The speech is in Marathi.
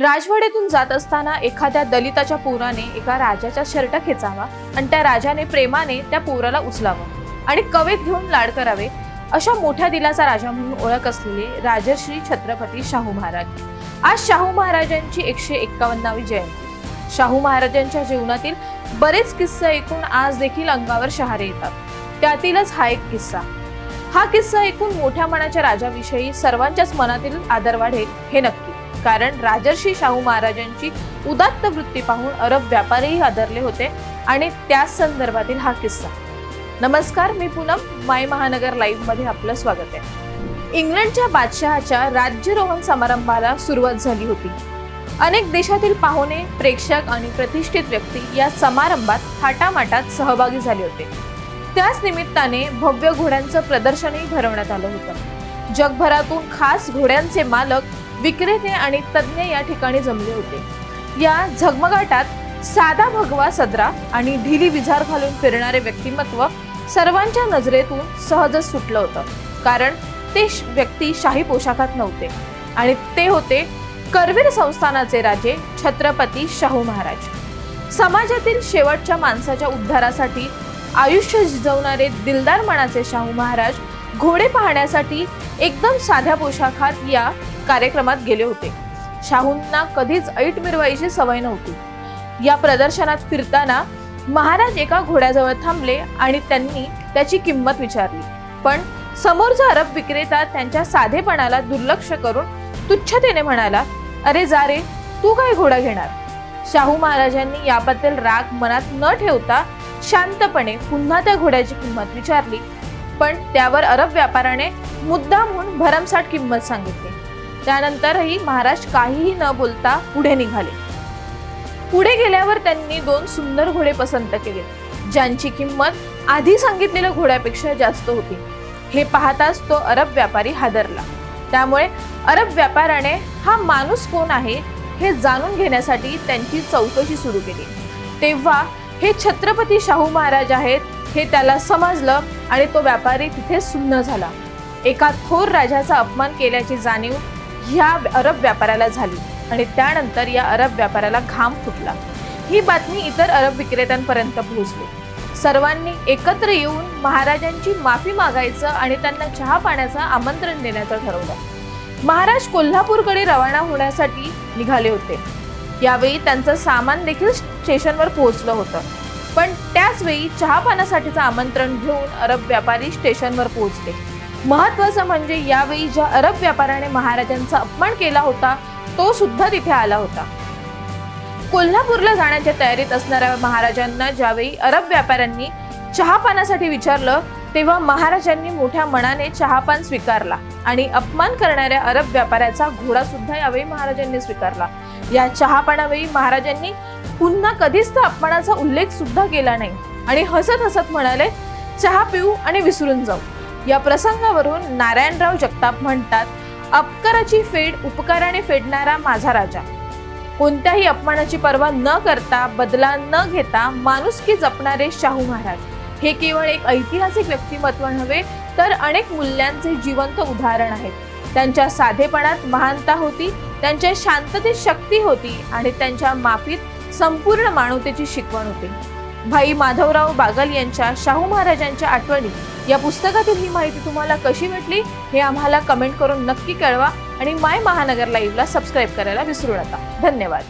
राजवाड्यातून जात असताना एखाद्या दलिताच्या पोराने एका राजाचा शर्ट खेचावा आणि त्या राजाने प्रेमाने त्या पोराला उचलावं आणि कवेत घेऊन लाड करावे अशा मोठ्या दिलाचा राजा म्हणून ओळख असलेले राजश्री छत्रपती शाहू महाराज. आज शाहू महाराजांची एकशे एक्कावन्नावी जयंती. शाहू महाराजांच्या जीवनातील बरेच किस्से ऐकून आज देखील अंगावर शहारे येतात. त्यातीलच हा एक किस्सा. हा किस्सा ऐकून मोठ्या मनाच्या राजाविषयी सर्वांच्याच मनातील आदर वाढेल हे नक्की. कारण राजर्षी शाहू महाराजांची उदात्त वृत्ती पाहून अरब व्यापारीही आदरले होते आणि त्याच संदर्भातील हा किस्सा. नमस्कार मी पूनम. माय महानगर लाईव्हमध्ये आपलं स्वागत आहे. इंग्लंडच्या बादशहाच्या राज्यरोहण समारंभाला सुरुवात झाली होती. अनेक देशातील पाहुणे प्रेक्षक आणि प्रतिष्ठित व्यक्ती या समारंभात थाटामाटात सहभागी झाले होते. त्याच निमित्ताने भव्य घोड्यांचं प्रदर्शनही भरवण्यात आलं होतं. जगभरातून खास घोड्यांचे मालक विक्रेते आणि तज्ज्ञ या ठिकाणी जमले होते. या झगमगाटात साधा भगवा सदरा आणि ढिली विझार घालून फिरणारे व्यक्तिमत्व सर्वांच्या नजरेतून सहजच सुटलं होतं. कारण ते श- व्यक्ती शाही पोशाखात नव्हते. आणि ते होते करवीर संस्थानाचे राजे छत्रपती शाहू महाराज. समाजातील शेवटच्या माणसाच्या उद्धारासाठी आयुष्य झिजवणारे दिलदार मनाचे शाहू महाराज घोडे पाहण्यासाठी एकदम साध्या पोशाखात या कार्यक्रमात गेले होते. शाहूंना कधीच ऐट मिरवाईची सवय नव्हती. या प्रदर्शनात फिरताना महाराज एका घोड्याजवळ थांबले आणि त्यांनी त्याची किंमत विचारली. पण समोरचा अरब विक्रेता त्यांच्या साधेपणाला दुर्लक्ष करून तुच्छतेने म्हणाला अरे जा रे तू काय घोडा घेणार? शाहू महाराजांनी याबद्दल राग मनात न ठेवता शांतपणे पुन्हा त्या घोड्याची किंमत विचारली. पण त्यावर अरब व्यापाऱ्याने मुद्दा म्हणून भरमसाठ किंमत सांगितली. त्यानंतरही महाराज काहीही न बोलता पुढे निघाले. पुढे गेल्यावर त्यांनी दोन सुंदर घोडे पसंत केले ज्यांची किंमत आधी सांगितलेल्या घोड्यापेक्षा जास्त होती. हे पाहताच तो अरब व्यापारी हादरला. त्यामुळे अरब व्यापाऱ्याने हा माणूस कोण आहे? हे जाणून घेण्यासाठी त्यांची चौकशी सुरू केली. तेव्हा हे छत्रपती शाहू महाराज आहेत हे त्याला समजलं आणि तो व्यापारी तिथे सुन्न झाला. एका थोर राजाचा अपमान केल्याची जाणीव ह्या अरब व्यापाऱ्याला झाली आणि त्यानंतर या अरब व्यापाऱ्याला घाम फुटला. ही बातमी इतर अरब विक्रेत्यांपर्यंत पोहोचली. सर्वांनी एकत्र येऊन महाराजांची माफी मागायचं आणि त्यांना चहा पाण्याचं आमंत्रण देण्याचं ठरवलं. महाराज कोल्हापूरकडे रवाना होण्यासाठी निघाले होते. यावेळी त्यांचं सामान देखील स्टेशनवर पोहोचलं होतं. त्याचवेळी चहापानासाठीचं आमंत्रण घेऊन अरब व्यापारी स्टेशनवर पोहोचले. महत्वाचं म्हणजे यावेळी ज्या अरब व्यापाऱ्याने महाराजांचा अपमान केला होता तो सुद्धा तिथे आला होता. कोल्हापूरला जाण्याच्या तयारीत असणाऱ्या महाराजांना ज्यावेळी अरब व्यापाऱ्यांनी चहापानासाठी विचारलं तेव्हा महाराजांनी मोठ्या मनाने चहापान स्वीकारला आणि अपमान करणाऱ्या अरब व्यापाऱ्याचा घोडा सुद्धा यावेळी महाराजांनी स्वीकारला. या चहापानावेळी महाराजांनी पुन्हा कधीच त्या अपमानाचा उल्लेख सुद्धा केला नाही आणि हसत हसत म्हणाले चहा पिऊ आणि विसरून जाऊ. या प्रसंगावरून नारायणराव जगताप म्हणतात अपकाराची फेड उपकाराने फेडणारा माझा राजा. कोणत्याही अपमानाची पर्वा न करता बदला न घेता माणुसकी जपणारे शाहू महाराज. हे केवळ एक ऐतिहासिक व्यक्तिमत्व नव्हे तर अनेक मूल्यांचे जिवंत उदाहरण आहेत त्यांच्या साधेपणात महानता होती त्यांच्या शांततेत शक्ती होती आणि त्यांच्या माफीत संपूर्ण मानवतेची शिकवण होती. भाई माधवराव बागल यांच्या शाहू महाराजांच्या आठवणी या पुस्तकातील ही माहिती तुम्हाला कशी वाटली हे आम्हाला कमेंट करून नक्की कळवा आणि माय महानगर लाईव्हला सबस्क्राईब करायला विसरू नका. धन्यवाद.